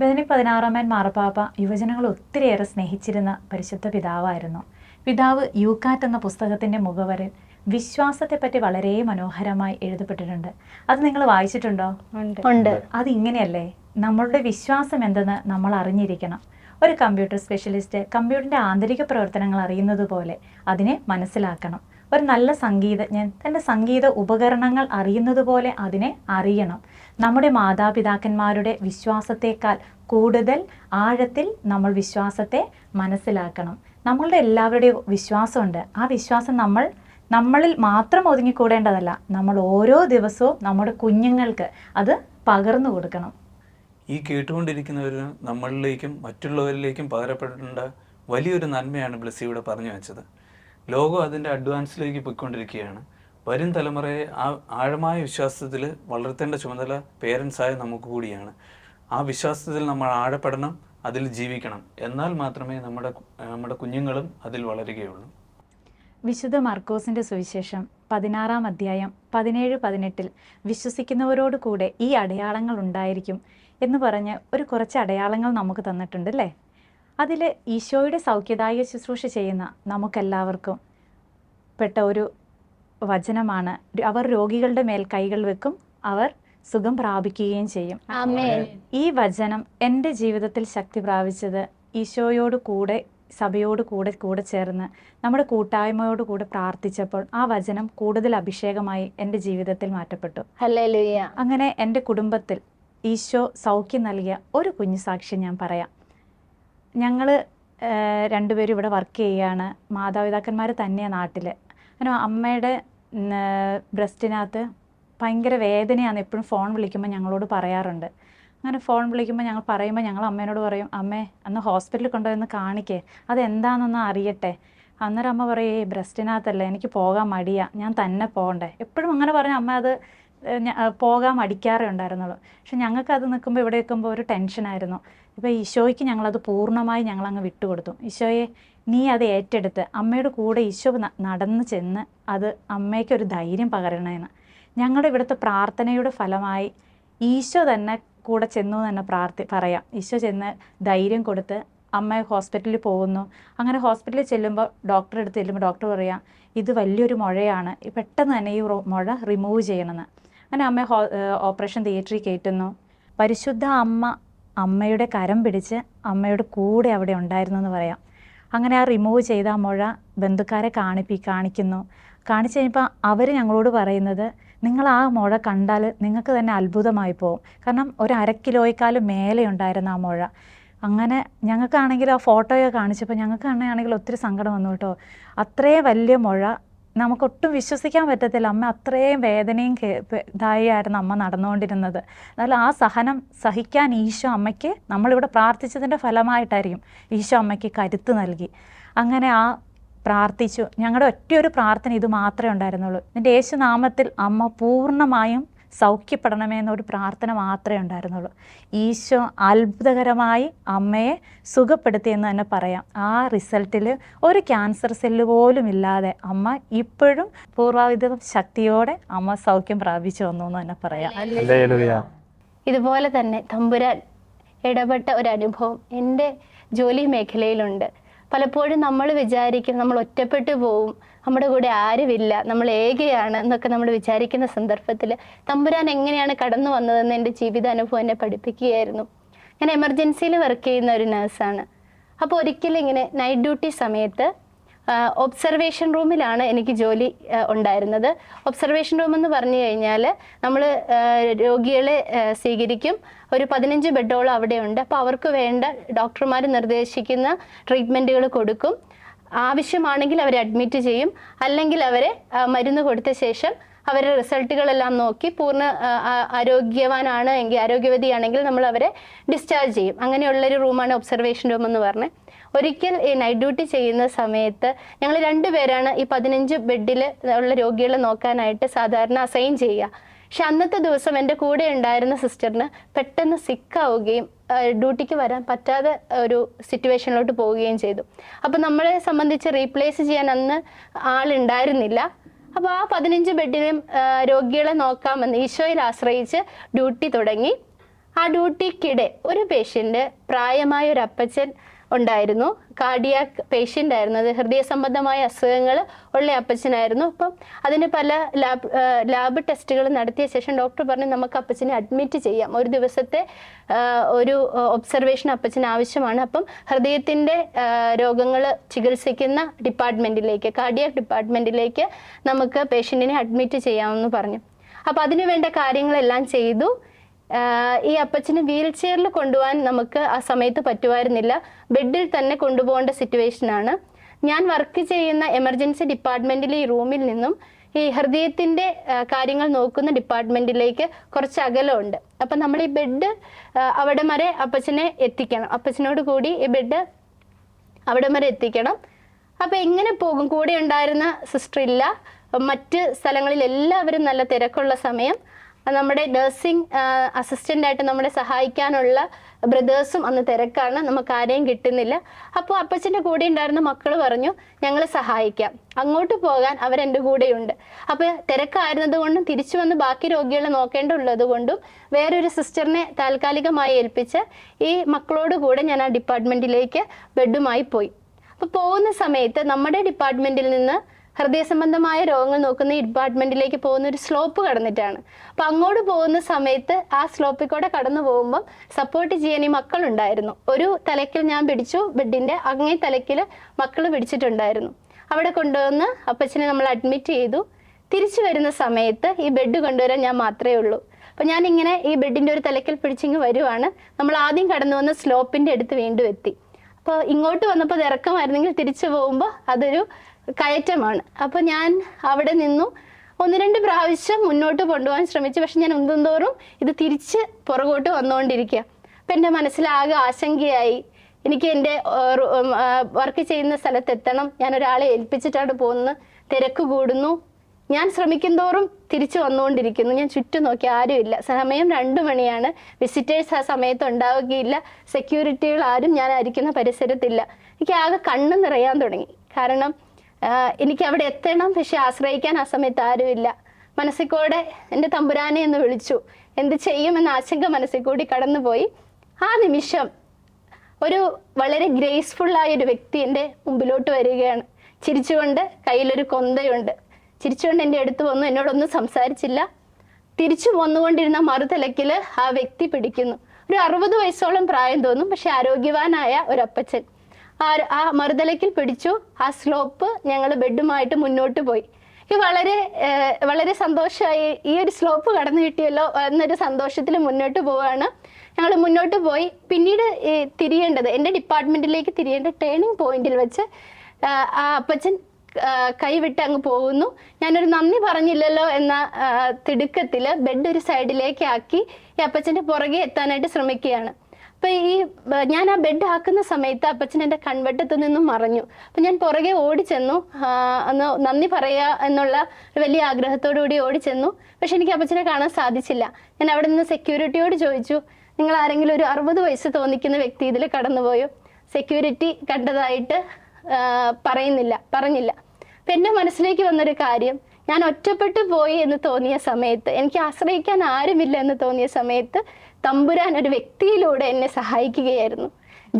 ബെനഡിക് പതിനാറാമൻ മാർപ്പാപ്പ യുവജനങ്ങൾ ഒത്തിരിയേറെ സ്നേഹിച്ചിരുന്ന പരിശുദ്ധ പിതാവായിരുന്നു. പിതാവ് യൂക്കാറ്റ് എന്ന പുസ്തകത്തിന്റെ മുഖവരിൽ വിശ്വാസത്തെപ്പറ്റി വളരെ മനോഹരമായി എഴുതപ്പെട്ടിട്ടുണ്ട്. അത് നിങ്ങൾ വായിച്ചിട്ടുണ്ടോ? ഉണ്ട്. ഉണ്ട്. അതിങ്ങനെയല്ലേ നമ്മളുടെ വിശ്വാസം എന്തെന്ന് നമ്മൾ അറിഞ്ഞിരിക്കണം. ഒരു കമ്പ്യൂട്ടർ സ്പെഷ്യലിസ്റ്റ് കമ്പ്യൂട്ടറിന്റെ ആന്തരിക പ്രവർത്തനങ്ങൾ അറിയുന്നത് പോലെ അതിനെ മനസ്സിലാക്കണം. ഒരു നല്ല സംഗീതജ്ഞൻ തന്റെ സംഗീത ഉപകരണങ്ങൾ അറിയുന്നത് പോലെ അതിനെ അറിയണം. നമ്മുടെ മാതാപിതാക്കന്മാരുടെ വിശ്വാസത്തേക്കാൾ കൂടുതൽ ആഴത്തിൽ നമ്മൾ വിശ്വാസത്തെ മനസ്സിലാക്കണം. നമ്മളുടെ എല്ലാവരുടെയും വിശ്വാസമുണ്ട്. ആ വിശ്വാസം നമ്മൾ നമ്മളിൽ മാത്രം ഒതുങ്ങിക്കൂടേണ്ടതല്ല. നമ്മൾ ഓരോ ദിവസവും നമ്മുടെ കുഞ്ഞുങ്ങൾക്ക് അത് പകർന്നു കൊടുക്കണം. ഈ കേട്ടുകൊണ്ടിരിക്കുന്നവരും നമ്മളിലേക്കും മറ്റുള്ളവരിലേക്കും പകരപ്പെട്ടിട്ടുണ്ട്. വലിയൊരു നന്മയാണ് ബ്ലസ്സി ഇവിടെ പറഞ്ഞു വെച്ചത്. ലോകം അതിന്റെ അഡ്വാൻസിലേക്ക് പോയിക്കൊണ്ടിരിക്കുകയാണ്. വരും തലമുറയെ ആ ആഴമായ വിശ്വാസത്തിൽ വളർത്തേണ്ട ചുമതല പേരൻസായ നമുക്ക് കൂടിയാണ്. ആ വിശ്വാസത്തിൽ നമ്മൾ ആഴപ്പെടണം അതിൽ ജീവിക്കണം. എന്നാൽ മാത്രമേ നമ്മുടെ നമ്മുടെ കുഞ്ഞുങ്ങളും അതിൽ വളരുകയുള്ളൂ. വിശുദ്ധ മർക്കോസിന്റെ സുവിശേഷം പതിനാറാം അധ്യായം പതിനേഴ് പതിനെട്ടിൽ വിശ്വസിക്കുന്നവരോട് കൂടെ ഈ അടയാളങ്ങൾ ഉണ്ടായിരിക്കും എന്ന് പറഞ്ഞ് ഒരു കുറച്ച് അടയാളങ്ങൾ നമുക്ക് തന്നിട്ടുണ്ട് അല്ലേ? അതിൽ ഈശോയുടെ സൗഖ്യദായക ശുശ്രൂഷ ചെയ്യുന്ന നമുക്കെല്ലാവർക്കും പെട്ട ഒരു വചനമാണ്. അവർ രോഗികളുടെ മേൽ കൈകൾ വെക്കും അവർ സുഖം പ്രാപിക്കുകയും ചെയ്യും. ഈ വചനം എന്റെ ജീവിതത്തിൽ ശക്തി പ്രാപിച്ചത് ഈശോയോട് കൂടെ സഭയോട് കൂടെ കൂടെ ചേർന്ന് നമ്മുടെ കൂട്ടായ്മയോട് കൂടെ പ്രാർത്ഥിച്ചപ്പോൾ ആ വചനം കൂടുതൽ അഭിഷേകമായി എന്റെ ജീവിതത്തിൽ മാറ്റപ്പെട്ടു. അങ്ങനെ എന്റെ കുടുംബത്തിൽ ഈശോ സൗഖ്യം നൽകിയ ഒരു കുഞ്ഞു സാക്ഷ്യം ഞാൻ പറയാം. ഞങ്ങൾ രണ്ടുപേരും ഇവിടെ വർക്ക് ചെയ്യുകയാണ് മാതാപിതാക്കന്മാർ തന്നെയാണ് നാട്ടിൽ അങ്ങനെ അമ്മയുടെ ബ്രസ്റ്റിനകത്ത് ഭയങ്കര വേദനയാണ് എപ്പോഴും ഫോൺ വിളിക്കുമ്പോൾ ഞങ്ങളോട് പറയാറുണ്ട്. അങ്ങനെ ഫോൺ വിളിക്കുമ്പോൾ ഞങ്ങൾ പറയുമ്പോൾ ഞങ്ങൾ അമ്മേനോട് പറയും അമ്മേ അന്ന് ഹോസ്പിറ്റലിൽ കൊണ്ടുവന്ന് കാണിക്കേ. അതെന്താണെന്നൊന്ന് അറിയട്ടെ. അന്നേരം അമ്മ പറയും ബ്രസ്റ്റിനകത്തല്ല എനിക്ക് പോകാൻ മടിയാ. ഞാൻ തന്നെ പോകണ്ടേ. എപ്പോഴും അങ്ങനെ പറഞ്ഞ അമ്മ അത് പോകാൻ മടിക്കാറേ ഉണ്ടായിരുന്നുള്ളൂ. പക്ഷെ ഞങ്ങൾക്ക് അത് നിൽക്കുമ്പോൾ ഇവിടെ നിൽക്കുമ്പോൾ ഒരു ടെൻഷനായിരുന്നു ഇപ്പോൾ ഈശോയ്ക്ക് ഞങ്ങളത് പൂർണമായി ഞങ്ങളങ്ങ് വിട്ടുകൊടുത്തു. ഈശോയെ നീ അത് ഏറ്റെടുത്ത് അമ്മയുടെ കൂടെ ഈശോ നടന്നു ചെന്ന് അത് അമ്മയ്ക്കൊരു ധൈര്യം പകരണമെന്ന് ഞങ്ങളുടെ ഇവിടുത്തെ പ്രാർത്ഥനയുടെ ഫലമായി ഈശോ തന്നെ കൂടെ ചെന്നു തന്നെ പ്രാർത്ഥി പറയാം. ഈശോ ചെന്ന് ധൈര്യം കൊടുത്ത് അമ്മ ഹോസ്പിറ്റലിൽ പോകുന്നു. അങ്ങനെ ഹോസ്പിറ്റലിൽ ചെല്ലുമ്പോൾ ഡോക്ടറെ അടുത്ത് ചെല്ലുമ്പോൾ ഡോക്ടർ പറയാം ഇത് വലിയൊരു മുഴയാണ്. പെട്ടെന്ന് തന്നെ ഈ മുഴ റിമൂവ് ചെയ്യണമെന്ന്. അങ്ങനെ അമ്മ ഓപ്പറേഷൻ തിയേറ്ററിൽ കയറ്റുന്നു. പരിശുദ്ധ അമ്മ അമ്മയുടെ കരം പിടിച്ച് അമ്മയുടെ കൂടെ അവിടെ ഉണ്ടായിരുന്നു എന്ന് പറയാം. അങ്ങനെ ആ റിമൂവ് ചെയ്ത ആ മുഴ ബന്ധുക്കാരെ കാണിപ്പി കാണിക്കുന്നു. കാണിച്ചു കഴിഞ്ഞപ്പോൾ അവർ ഞങ്ങളോട് പറയുന്നത് നിങ്ങൾ ആ മുഴ കണ്ടാൽ നിങ്ങൾക്ക് തന്നെ അത്ഭുതമായി പോകും കാരണം ഒരു അര കിലോയേക്കാളും മേലെ ഉണ്ടായിരുന്ന ആ മുഴ. അങ്ങനെ ഞങ്ങൾക്കാണെങ്കിൽ ആ ഫോട്ടോയൊക്കെ കാണിച്ചപ്പോൾ ഞങ്ങൾക്ക് ഞങ്ങൾക്കാണെങ്കിൽ ഒത്തിരി സങ്കടം വന്നു കേട്ടോ. അത്രയും വലിയ മുഴ നമുക്കൊട്ടും വിശ്വസിക്കാൻ പറ്റത്തില്ല. അമ്മ അത്രയും വേദനയും ഇതായിരുന്നു അമ്മ നടന്നുകൊണ്ടിരുന്നത്. എന്നാൽ ആ സഹനം സഹിക്കാൻ ഈശോ അമ്മയ്ക്ക് നമ്മളിവിടെ പ്രാർത്ഥിച്ചതിന്റെ ഫലമായിട്ടായിരിക്കും ഈശോ അമ്മയ്ക്ക് കരുത്ത് നൽകി. അങ്ങനെ ആ പ്രാർത്ഥിച്ചു. ഞങ്ങളുടെ ഒറ്റയൊരു പ്രാർത്ഥന ഇത് മാത്രമേ ഉണ്ടായിരുന്നുള്ളൂ. എന്റെ യേശുനാമത്തിൽ അമ്മ പൂർണമായും സൗഖ്യപ്പെടണമേ എന്നൊരു പ്രാർത്ഥന മാത്രമേ ഉണ്ടായിരുന്നുള്ളൂ. ഈശോ അത്ഭുതകരമായി അമ്മയെ സുഖപ്പെടുത്തിയെന്ന് തന്നെ പറയാം. ആ റിസൾട്ടിൽ ഒരു ക്യാൻസർ സെല്ല് പോലും ഇല്ലാതെ അമ്മ ഇപ്പോഴും പൂർവാവിധ ശക്തിയോടെ അമ്മ സൗഖ്യം പ്രാപിച്ചു വന്നു എന്ന് തന്നെ പറയാം. ഹല്ലേലൂയ. ഇതുപോലെ തന്നെ തമ്പുരാൻ ഇടപെട്ട ഒരു അനുഭവം എന്റെ ജോലി മേഖലയിലുണ്ട്. പലപ്പോഴും നമ്മൾ വിചാരിക്കും നമ്മൾ ഒറ്റപ്പെട്ടു പോവും നമ്മുടെ കൂടെ ആരുമില്ല നമ്മൾ ഏകയാണ് എന്നൊക്കെ നമ്മൾ വിചാരിക്കുന്ന സന്ദർഭത്തിൽ തമ്പുരാൻ എങ്ങനെയാണ് കടന്നു വന്നതെന്ന് എന്റെ ജീവിതാനുഭവം എന്നെ പഠിപ്പിക്കുകയായിരുന്നു. ഞാൻ എമർജൻസിയിൽ വർക്ക് ചെയ്യുന്ന ഒരു നേഴ്സാണ് അപ്പോൾ ഒരിക്കലും ഇങ്ങനെ നൈറ്റ് ഡ്യൂട്ടി സമയത്ത് ഒബ്സർവേഷൻ റൂമിലാണ് എനിക്ക് ജോലി ഉണ്ടായിരുന്നത്. ഒബ്സർവേഷൻ റൂം എന്ന് പറഞ്ഞു കഴിഞ്ഞാൽ നമ്മൾ രോഗികളെ സ്വീകരിക്കും ഒരു പതിനഞ്ച് ബെഡോളം അവിടെയുണ്ട്. അപ്പോൾ അവർക്ക് വേണ്ട ഡോക്ടർമാർ നിർദ്ദേശിക്കുന്ന ട്രീറ്റ്മെന്റുകൾ കൊടുക്കും. ആവശ്യമാണെങ്കിൽ അവരെ അഡ്മിറ്റ് ചെയ്യും. അല്ലെങ്കിൽ അവരെ മരുന്ന് കൊടുത്ത ശേഷം അവരുടെ റിസൾട്ടുകളെല്ലാം നോക്കി പൂർണ ആരോഗ്യവാനാണ് എങ്കിൽ ആരോഗ്യവതിയാണെങ്കിൽ നമ്മൾ അവരെ ഡിസ്ചാർജ് ചെയ്യും. അങ്ങനെയുള്ളൊരു റൂമാണ് ഒബ്സർവേഷൻ റൂം എന്ന് പറഞ്ഞത് ഒരിക്കൽ ഈ നൈറ്റ് ഡ്യൂട്ടി ചെയ്യുന്ന സമയത്ത് ഞങ്ങൾ രണ്ടുപേരാണ് ഈ പതിനഞ്ച് ബെഡിൽ ഉള്ള രോഗികളെ നോക്കാനായിട്ട് സാധാരണ അസൈൻ ചെയ്യുക. പക്ഷെ അന്നത്തെ ദിവസം എന്റെ കൂടെ ഉണ്ടായിരുന്ന സിസ്റ്ററിന് പെട്ടെന്ന് സിക്കാവുകയും ഡ്യൂട്ടിക്ക് വരാൻ പറ്റാതെ ഒരു സിറ്റുവേഷനിലോട്ട് പോവുകയും ചെയ്തു. അപ്പോൾ നമ്മളെ സംബന്ധിച്ച് റീപ്ലേസ് ചെയ്യാൻ അന്ന് ആളുണ്ടായിരുന്നില്ല. അപ്പോൾ ആ പതിനഞ്ച് ബെഡിനും രോഗികളെ നോക്കാമെന്ന് ഈശോയിൽ ആശ്രയിച്ച് ഡ്യൂട്ടി തുടങ്ങി. ആ ഡ്യൂട്ടിക്കിടെ ഒരു പേഷ്യന്റ് പ്രായമായ ഒരു അപ്പച്ചൻ ഉണ്ടായിരുന്നു. കാർഡിയാക് പേഷ്യന്റ് ആയിരുന്നു. അത് ഹൃദയ സംബന്ധമായ അസുഖങ്ങൾ ഉള്ള അപ്പച്ചനായിരുന്നു. അപ്പം അതിന് പല ലാബ് ലാബ് ടെസ്റ്റുകൾ നടത്തിയ ശേഷം ഡോക്ടർ പറഞ്ഞു നമുക്ക് അപ്പച്ചനെ അഡ്മിറ്റ് ചെയ്യാം. ഒരു ദിവസത്തെ ഒരു ഒബ്സർവേഷൻ അപ്പച്ചന് ആവശ്യമാണ്. അപ്പം ഹൃദയത്തിന്റെ രോഗങ്ങൾ ചികിത്സിക്കുന്ന ഡിപ്പാർട്ട്മെന്റിലേക്ക് കാർഡിയാക് ഡിപ്പാർട്ട്മെന്റിലേക്ക് നമുക്ക് പേഷ്യന്റിനെ അഡ്മിറ്റ് ചെയ്യാമെന്ന് പറഞ്ഞു. അപ്പോൾ അതിനു വേണ്ട കാര്യങ്ങളെല്ലാം ചെയ്തു. ഈ അപ്പച്ചന് വീൽ ചെയറിൽ കൊണ്ടുപോകാൻ നമുക്ക് ആ സമയത്ത് പറ്റുമായിരുന്നില്ല. ബെഡിൽ തന്നെ കൊണ്ടുപോകേണ്ട സിറ്റുവേഷനാണ് ഞാൻ വർക്ക് ചെയ്യുന്ന എമർജൻസി ഡിപ്പാർട്ട്മെന്റിലെ ഈ റൂമിൽ നിന്നും ഈ ഹൃദയത്തിന്റെ കാര്യങ്ങൾ നോക്കുന്ന ഡിപ്പാർട്ട്മെന്റിലേക്ക് കുറച്ച് അകലമുണ്ട്. അപ്പൊ നമ്മൾ ഈ ബെഡ് അവിടെ വരെ അപ്പച്ചനെ എത്തിക്കണം. അപ്പച്ചനോട് കൂടി ഈ ബെഡ് അവിടെ വരെ എത്തിക്കണം. അപ്പൊ എങ്ങനെ പോകും? കൂടെ ഉണ്ടായിരുന്ന സിസ്റ്റർ ഇല്ല. മറ്റ് സ്ഥലങ്ങളിൽ എല്ലാവരും നല്ല തിരക്കുള്ള സമയം. നമ്മുടെ നഴ്സിംഗ് അസിസ്റ്റന്റ് ആയിട്ട് നമ്മളെ സഹായിക്കാനുള്ള ബ്രദേഴ്സും അന്ന് തിരക്കാണ്. നമുക്ക് ആരെയും കിട്ടുന്നില്ല. അപ്പോൾ അപ്പച്ചന്റെ കൂടെ ഉണ്ടായിരുന്ന മക്കൾ പറഞ്ഞു ഞങ്ങൾ സഹായിക്കാം. അങ്ങോട്ട് പോകാൻ അവരെന്റെ കൂടെയുണ്ട്. അപ്പോൾ തിരക്കായിരുന്നത് കൊണ്ടും തിരിച്ചു വന്ന് ബാക്കി രോഗികളെ നോക്കേണ്ടുള്ളത് കൊണ്ടും വേറൊരു സിസ്റ്ററിനെ താൽക്കാലികമായി ഏൽപ്പിച്ച് ഈ മക്കളോട് കൂടെ ഞാൻ ആ ഡിപ്പാർട്ട്മെന്റിലേക്ക് ബെഡുമായി പോയി. അപ്പോൾ പോകുന്ന സമയത്ത് നമ്മുടെ ഡിപ്പാർട്ട്മെന്റിൽ നിന്ന് ഹൃദയ സംബന്ധമായ രോഗങ്ങൾ നോക്കുന്ന ഡിപ്പാർട്ട്മെന്റിലേക്ക് പോകുന്ന ഒരു സ്ലോപ്പ് കടന്നിട്ടാണ്. അപ്പൊ അങ്ങോട്ട് പോകുന്ന സമയത്ത് ആ സ്ലോപ്പിൽ കൂടെ കടന്നു പോകുമ്പോൾ സപ്പോർട്ട് ചെയ്യാൻ ഈ മക്കളുണ്ടായിരുന്നു. ഒരു തലയ്ക്കൽ ഞാൻ പിടിച്ചു ബെഡിന്റെ അങ്ങേ തലക്കിൽ മക്കൾ പിടിച്ചിട്ടുണ്ടായിരുന്നു. അവിടെ കൊണ്ടുവന്ന് അപ്പച്ചനെ നമ്മൾ അഡ്മിറ്റ് ചെയ്തു. തിരിച്ചു വരുന്ന സമയത്ത് ഈ ബെഡ് കൊണ്ടുവരാൻ ഞാൻ മാത്രമേ ഉള്ളൂ. അപ്പം ഞാൻ ഇങ്ങനെ ഈ ബെഡിന്റെ ഒരു തലയ്ക്കൽ പിടിച്ചിങ്ങ് വരുവാണ്. നമ്മൾ ആദ്യം കടന്നു വന്ന സ്ലോപ്പിന്റെ അടുത്ത് വീണ്ടും എത്തി. അപ്പോൾ ഇങ്ങോട്ട് വന്നപ്പോൾ ഇറക്കമായിരുന്നെങ്കിൽ തിരിച്ചു പോകുമ്പോൾ അതൊരു കയറ്റമാണ്. അപ്പോൾ ഞാൻ അവിടെ നിന്നു. ഒന്ന് രണ്ട് പ്രാവശ്യം മുന്നോട്ട് കൊണ്ടുപോകാൻ ശ്രമിച്ചു. പക്ഷെ ഞാൻ ഉന്തുന്തോറും ഇത് തിരിച്ച് പുറകോട്ട് വന്നുകൊണ്ടിരിക്കുക. അപ്പം എന്റെ മനസ്സിലാകെ ആശങ്കയായി. എനിക്ക് എന്റെ വർക്ക് ചെയ്യുന്ന സ്ഥലത്ത് എത്തണം. ഞാൻ ഒരാളെ ഏൽപ്പിച്ചിട്ടാണ് പോകുന്നത്. തിരക്ക് കൂടുന്നു. ഞാൻ ശ്രമിക്കും തോറും തിരിച്ചു വന്നുകൊണ്ടിരിക്കുന്നു. ഞാൻ ചുറ്റും നോക്കി ആരുമില്ല സമയം രണ്ടു മണിയാണ്. വിസിറ്റേഴ്സ് ആ സമയത്ത് ഉണ്ടാവുകയില്ല. സെക്യൂരിറ്റികൾ ആരും ഞാൻ അരിക്കുന്ന പരിസരത്തില്ല. എനിക്ക് ആകെ കണ്ണ് നിറയാൻ തുടങ്ങി. കാരണം എനിക്ക് അവിടെ എത്തണം പക്ഷെ ആശ്രയിക്കാൻ ആ സമയത്ത് ആരുമില്ല. മനസ്സിൽ കൂടെ എന്റെ തമ്പുരാനെ എന്ന് വിളിച്ചു. എന്ത് ചെയ്യുമെന്ന ആശങ്ക മനസ്സിൽ കൂടി കടന്നുപോയി. ആ നിമിഷം ഒരു വളരെ ഗ്രേസ്ഫുള്ളായ ഒരു വ്യക്തി എന്റെ മുമ്പിലോട്ട് വരികയാണ്. ചിരിച്ചുകൊണ്ട് കയ്യിലൊരു കൊന്തയുണ്ട്. ചിരിച്ചുകൊണ്ട് എന്റെ അടുത്ത് വന്നു എന്നോടൊന്നും സംസാരിച്ചില്ല. തിരിച്ചു വന്നുകൊണ്ടിരുന്ന മറുതലക്കിൽ ആ വ്യക്തി പിടിക്കുന്നു. ഒരു അറുപത് വയസ്സോളം പ്രായം തോന്നും പക്ഷെ ആരോഗ്യവാനായ ഒരു അപ്പച്ചൻ. ആ മറുതലക്കിൽ പിടിച്ചു. ആ സ്ലോപ്പ് ഞങ്ങൾ ബെഡുമായിട്ട് മുന്നോട്ട് പോയി. വളരെ വളരെ സന്തോഷമായി ഈ ഒരു സ്ലോപ്പ് കടന്നു കിട്ടിയല്ലോ എന്നൊരു സന്തോഷത്തിൽ മുന്നോട്ട് പോവുകയാണ് ഞങ്ങൾ മുന്നോട്ട് പോയി. പിന്നീട് തിരിയേണ്ടത് എന്റെ ഡിപ്പാർട്ട്മെന്റിലേക്ക് തിരിയേണ്ട ടേണിംഗ് പോയിന്റിൽ വെച്ച് ആ അപ്പച്ചൻ കൈവിട്ട് അങ്ങ് പോകുന്നു. ഞാനൊരു നന്ദി പറഞ്ഞില്ലല്ലോ എന്ന തിടുക്കത്തിൽ ബെഡ് ഒരു സൈഡിലേക്കാക്കി ഈ അപ്പച്ചന്റെ പുറകെ എത്താനായിട്ട് ശ്രമിക്കുകയാണ്. അപ്പൊ ഈ ഞാൻ ആ ബെഡ് ആക്കുന്ന സമയത്ത് അപ്പച്ചൻ എന്റെ കൺവെട്ടത്ത് നിന്നും മറഞ്ഞു. അപ്പൊ ഞാൻ പുറകെ ഓടി ചെന്നു ഒന്ന് നന്ദി പറയുക എന്നുള്ള വലിയ ആഗ്രഹത്തോടു കൂടി ചെന്നു പക്ഷെ എനിക്ക് അപ്പച്ചനെ കാണാൻ സാധിച്ചില്ല. ഞാൻ അവിടെ നിന്ന് സെക്യൂരിറ്റിയോട് ചോദിച്ചു നിങ്ങൾ ആരെങ്കിലും ഒരു അറുപത് വയസ്സ് തോന്നിക്കുന്ന വ്യക്തി ഇതിൽ കടന്നുപോയോ? സെക്യൂരിറ്റി കണ്ടതായിട്ട് പറയുന്നില്ല പറഞ്ഞില്ല. അപ്പൊ എന്റെ മനസ്സിലേക്ക് വന്നൊരു കാര്യം ഞാൻ ഒറ്റപ്പെട്ടു പോയി എന്ന് തോന്നിയ സമയത്ത് എനിക്ക് ആശ്രയിക്കാൻ ആരുമില്ല എന്ന് തോന്നിയ സമയത്ത് തമ്പുരാൻ ഒരു വ്യക്തിയിലൂടെ എന്നെ സഹായിക്കുകയായിരുന്നു.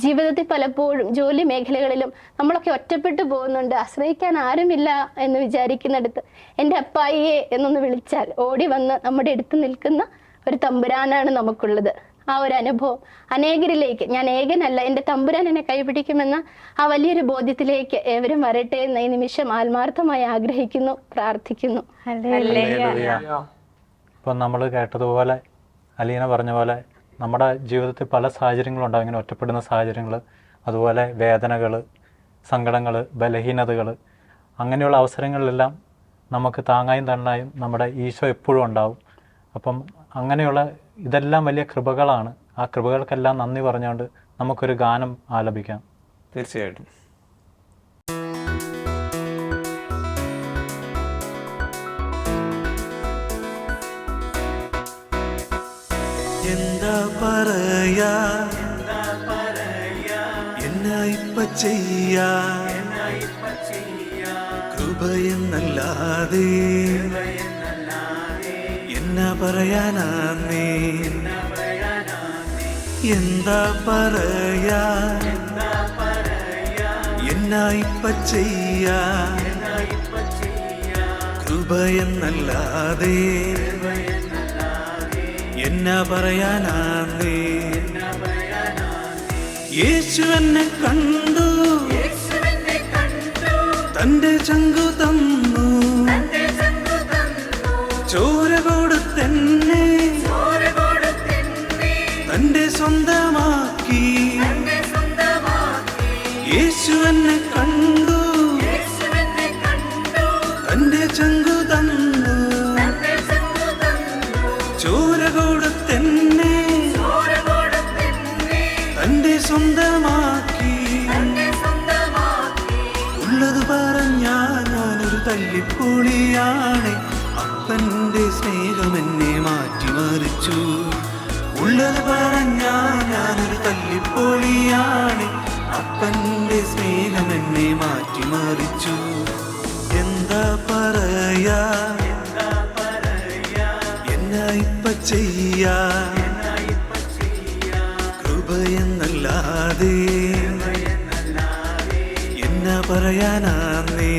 ജീവിതത്തിൽ പലപ്പോഴും ജോലി മേഖലകളിലും നമ്മളൊക്കെ ഒറ്റപ്പെട്ടു പോകുന്നുണ്ട്. ആശ്രയിക്കാൻ ആരുമില്ല എന്ന് വിചാരിക്കുന്നിടത്ത് എന്റെ അപ്പായിയെ എന്നൊന്ന് വിളിച്ചാൽ ഓടി വന്ന് നമ്മുടെ അടുത്ത് നിൽക്കുന്ന ഒരു തമ്പുരാനാണ് നമുക്കുള്ളത്. ആ ഒരു അനുഭവം അനേകരിലേക്ക് ഞാൻ ഏകനല്ല എന്റെ തമ്പുരാൻ എന്നെ കൈപിടിക്കുമെന്ന ആ വലിയൊരു ബോധ്യത്തിലേക്ക് ഏവരും വരട്ടെ എന്ന ഈ നിമിഷം ആത്മാർത്ഥമായി ആഗ്രഹിക്കുന്നു പ്രാർത്ഥിക്കുന്നു. ഇപ്പം നമ്മൾ കേട്ടതുപോലെ അലീന പറഞ്ഞ പോലെ നമ്മുടെ ജീവിതത്തിൽ പല സാഹചര്യങ്ങളുണ്ടാവും. ഇങ്ങനെ ഒറ്റപ്പെടുന്ന സാഹചര്യങ്ങൾ അതുപോലെ വേദനകൾ സങ്കടങ്ങൾ ബലഹീനതകൾ അങ്ങനെയുള്ള അവസരങ്ങളിലെല്ലാം നമുക്ക് താങ്ങായും തണ്ണായും നമ്മുടെ ഈശോ എപ്പോഴും ഉണ്ടാവും. അപ്പം അങ്ങനെയുള്ള ഇതെല്ലാം വലിയ കൃപകളാണ്. ആ കൃപകൾക്കെല്ലാം നന്ദി പറഞ്ഞുകൊണ്ട് നമുക്കൊരു ഗാനം ആലപിക്കാം. തീർച്ചയായിട്ടും. ഇപ്പ ചെയ്യാ കൃപയെന്നല്ലാതെ എന്നാ പറയാനാന്നേ? എന്താ പറയാ എന്നായിപ്പ ചെയ്യാ കൃപയെന്നല്ലാതെ എന്നാ പറയാനാന്നേ? യേശു എന്നെ കണ്ടു തന്റെ ചങ്കു എന്നാ നീ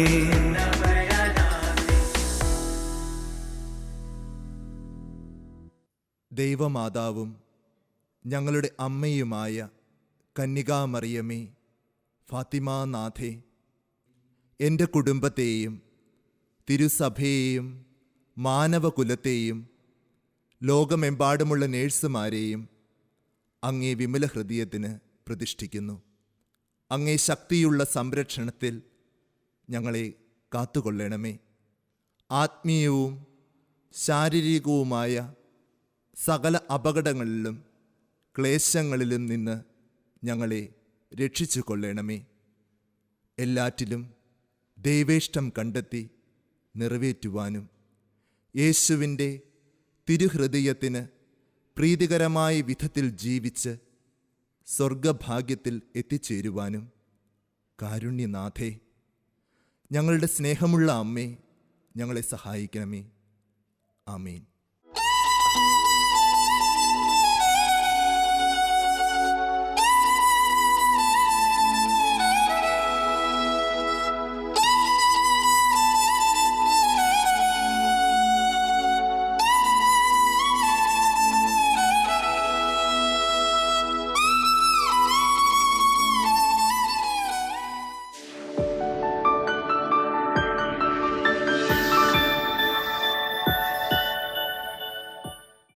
ദൈവമാതാവും ഞങ്ങളുടെ അമ്മയുമായ കന്യകാമറിയമേ ഫാത്തിമാനാഥേ എന്റെ കുടുംബത്തെയും തിരുസഭയെയും മാനവകുലത്തെയും ലോകമെമ്പാടുമുള്ള നേഴ്സുമാരെയും അങ്ങേ വിമല ഹൃദയത്തിന് പ്രതിഷ്ഠിക്കുന്നു. അങ്ങേ ശക്തിയുള്ള സംരക്ഷണത്തിൽ ഞങ്ങളെ കാത്തുകൊള്ളണമേ. ആത്മീയവും ശാരീരികവുമായ സകല അപകടങ്ങളിലും ക്ലേശങ്ങളിലും നിന്ന് ഞങ്ങളെ രക്ഷിച്ചു കൊള്ളണമേ എല്ലാറ്റിലും ദൈവേഷ്ടം കണ്ടെത്തി നിറവേറ്റുവാനും യേശുവിന്റെ തിരുഹൃദയത്തിന് പ്രീതികരമായ വിധത്തിൽ ജീവിച്ച് സ്വർഗഭാഗ്യത്തിൽ എത്തിച്ചേരുവാനും. കാരുണ്യനാഥേ ഞങ്ങളുടെ സ്നേഹമുള്ള അമ്മേ ഞങ്ങളെ സഹായിക്കണമേ. ആമീൻ.